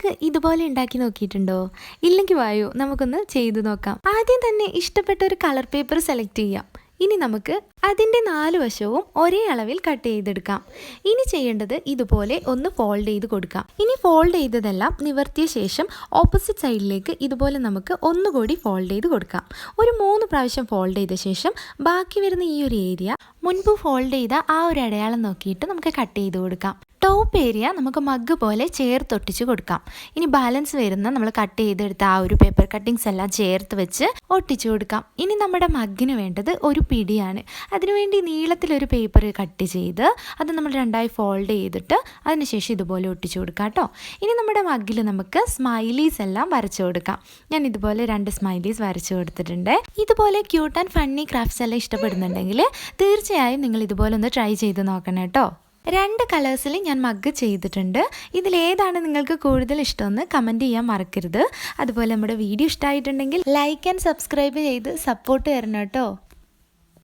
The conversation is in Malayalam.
മഗ് ഇതുപോലെ ഉണ്ടാക്കി നോക്കിയിട്ടുണ്ടോ? ഇല്ലെങ്കിൽ വായോ നമുക്കൊന്ന് ചെയ്തു നോക്കാം. ആദ്യം തന്നെ ഇഷ്ടപ്പെട്ട ഒരു കളർ പേപ്പർ സെലക്ട് ചെയ്യാം. ഇനി നമുക്ക് അതിന്റെ നാല് വശവും ഒരേ അളവിൽ കട്ട് ചെയ്തെടുക്കാം. ഇനി ചെയ്യേണ്ടത് ഇതുപോലെ ഒന്ന് ഫോൾഡ് ചെയ്ത് കൊടുക്കാം. ഇനി ഫോൾഡ് ചെയ്തതെല്ലാം നിവർത്തിയ ശേഷം ഓപ്പോസിറ്റ് സൈഡിലേക്ക് ഇതുപോലെ നമുക്ക് ഒന്നുകൂടി ഫോൾഡ് ചെയ്ത് കൊടുക്കാം. ഒരു മൂന്ന് പ്രാവശ്യം ഫോൾഡ് ചെയ്ത ശേഷം ബാക്കി വരുന്ന ഈ ഒരു ഏരിയ മുൻപ് ഫോൾഡ് ചെയ്ത ആ ഒരു അടയാളം നോക്കിയിട്ട് നമുക്ക് കട്ട് ചെയ്ത് കൊടുക്കാം. ടോപ്പ് ഏരിയ നമുക്ക് മഗ് പോലെ ചേർത്തൊട്ടിച്ച് കൊടുക്കാം. ഇനി ബാലൻസ് വരുന്ന നമ്മൾ കട്ട് ചെയ്തെടുത്ത ആ ഒരു പേപ്പർ കട്ടിങ്സ് എല്ലാം ചേർത്ത് വെച്ച് ഒട്ടിച്ചു കൊടുക്കാം. ഇനി നമ്മുടെ മഗ്ഗിന് വേണ്ടത് ഒരു പിടിയാണ്. അതിനുവേണ്ടി നീളത്തിലൊരു പേപ്പർ കട്ട് ചെയ്ത് അത് നമ്മൾ രണ്ടായി ഫോൾഡ് ചെയ്തിട്ട് അതിനുശേഷം ഇതുപോലെ ഒട്ടിച്ചു കൊടുക്കാം കേട്ടോ. ഇനി നമ്മുടെ മഗ്ഗിൽ നമുക്ക് സ്മൈലീസ് എല്ലാം വരച്ചു കൊടുക്കാം. ഞാൻ ഇതുപോലെ രണ്ട് സ്മൈലീസ് വരച്ചു കൊടുത്തിട്ടുണ്ട്. ഇതുപോലെ ക്യൂട്ട് ആൻഡ് ഫണ്ണി ക്രാഫ്റ്റ്സ് എല്ലാം ഇഷ്ടപ്പെടുന്നുണ്ടെങ്കിൽ തീർച്ചയായും നിങ്ങൾ ഇതുപോലെ ഒന്ന് ട്രൈ ചെയ്ത് നോക്കണം കേട്ടോ. രണ്ട് കളേഴ്സിൽ ഞാൻ മഗ് ചെയ്തിട്ടുണ്ട്. ഇതിലേതാണ് നിങ്ങൾക്ക് കൂടുതൽ ഇഷ്ടമെന്ന് കമന്റ് ചെയ്യാൻ മറക്കരുത്. അതുപോലെ നമ്മുടെ വീഡിയോ ഇഷ്ടമായിട്ടുണ്ടെങ്കിൽ ലൈക്ക് ആൻഡ് സബ്സ്ക്രൈബ് ചെയ്ത് സപ്പോർട്ട് തരണം കേട്ടോ.